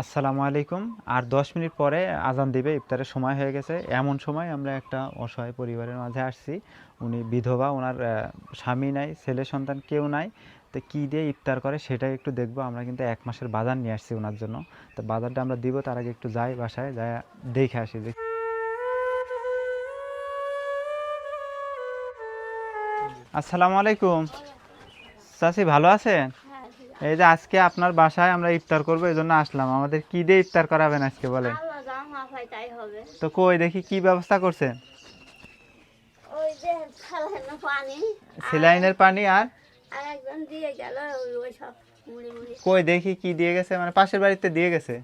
আসসালামু আলাইকুম। আর দশ মিনিট পরে আজান দিবে, ইফতারের সময় হয়ে গেছে। এমন সময় আমরা একটা অসহায় পরিবারের মাঝে আসছি। উনি বিধবা ওনার স্বামী নাই, ছেলে সন্তান কেউ নাই। তো কী দিয়ে ইফতার করে সেটাই একটু দেখব। আমরা কিন্তু এক মাসের বাজার নিয়ে আসছি ওনার জন্য। তো বাজারটা আমরা দিব, তার আগে একটু যাই বাসায়, যাই দেখে আসি দেখি আসসালামু আলাইকুম। চাচি ভালো আছেন? এই যে আজকে আপনার বাসায় আমরা ইফতার করব এই জন্য আসলাম। আমাদের কি দিয়ে ইফতার করাবেন আজকে বলেন? তো কই দেখি কি ব্যবস্থা করছেন? সেলাইনের পানি। আর কই দেখি কি দিয়ে গেছে মানে পাশের বাড়িতে দিয়ে গেছে?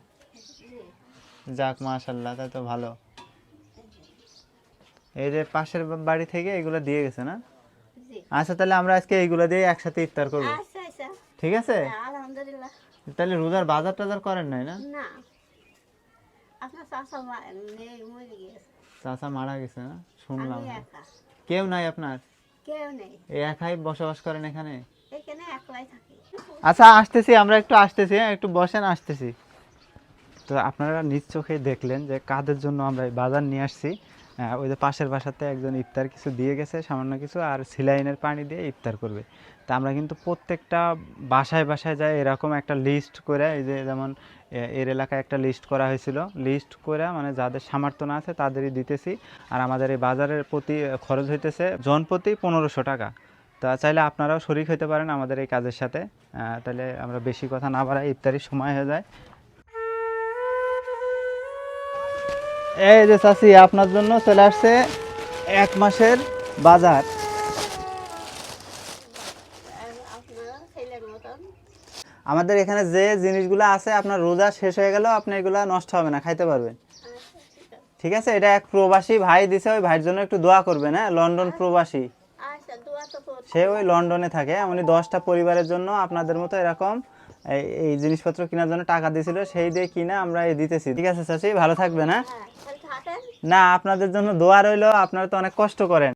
যাক মাশাল্লাহ তাই তো ভালো। এই যে পাশের বাড়ি থেকে এগুলো দিয়ে গেছে না? আচ্ছা তাহলে আমরা আজকে এইগুলো দিয়ে একসাথে ইফতার করব। আচ্ছা। ঠিক আছে? আলহামদুলিল্লাহ। তাহলে রোজার বাজার টাজার করেন নাই না? না। আপনার চাষা নেই মরে গিয়েছে। চাচা মারা গেছে না? শুনলাম। কেউ নাই আপনার? কেউ নেই। একাই বসবাস করেন এখানে? এখানে একলাই থাকি। আচ্ছা আসতেছি আমরা একটু আসতেছি হ্যাঁ একটু বসেন আসতেছি। তো আপনারা নিজ চোখে দেখলেন যে কাদের জন্য আমরা বাজার নিয়ে আসছি। ওই যে পাশের বাসাতে একজন ইফতার কিছু দিয়ে গেছে, সামান্য কিছু, আর সিলাইনের পানি দিয়ে ইফতার করবে। তা আমরা কিন্তু প্রত্যেকটা বাসায় বাসায় যাই এরকম একটা লিস্ট করে, এই যে যেমন এর এলাকায় একটা লিস্ট করা হয়েছিল। লিস্ট করে মানে যাদের সামর্থ্য না আছে তাদেরই দিতেছি। আর আমাদের এই বাজারের প্রতি খরচ হইতেছে জন প্রতি পনেরোশো টাকা। তা চাইলে আপনারাও শরিক হতে পারেন আমাদের এই কাজের সাথে। তাহলে আমরা বেশি কথা না বাড়াই ইফতারির সময় হয়ে যায়। এই যে চাচি, আপনার জন্য চলে আসছে এক মাসের বাজার। আমাদের এখানে যে জিনিসগুলো আছে, আপনার রোজা শেষ হয়ে গেলেও আপনি এগুলো নষ্ট হবে না, খাইতে পারবেন। ঠিক আছে? এটা এক প্রবাসী ভাই দিছে, ওই ভাইয়ের জন্য একটু দোয়া করবেন হ্যাঁ? লন্ডন প্রবাসী। সে ওই লন্ডনে থাকে। উনি দশটা পরিবারের জন্য আপনাদের মতো এরকম এই জিনিসপত্র কেনার জন্য টাকা দিয়েছিল, সেই দিয়ে কিনে আমরা দিতেছি। ঠিক আছে, চাচি? ভালো থাকবেন হ্যাঁ হ্যাঁ? না আপনাদের জন্য দোয়া রইল আপনারা তো অনেক কষ্ট করেন।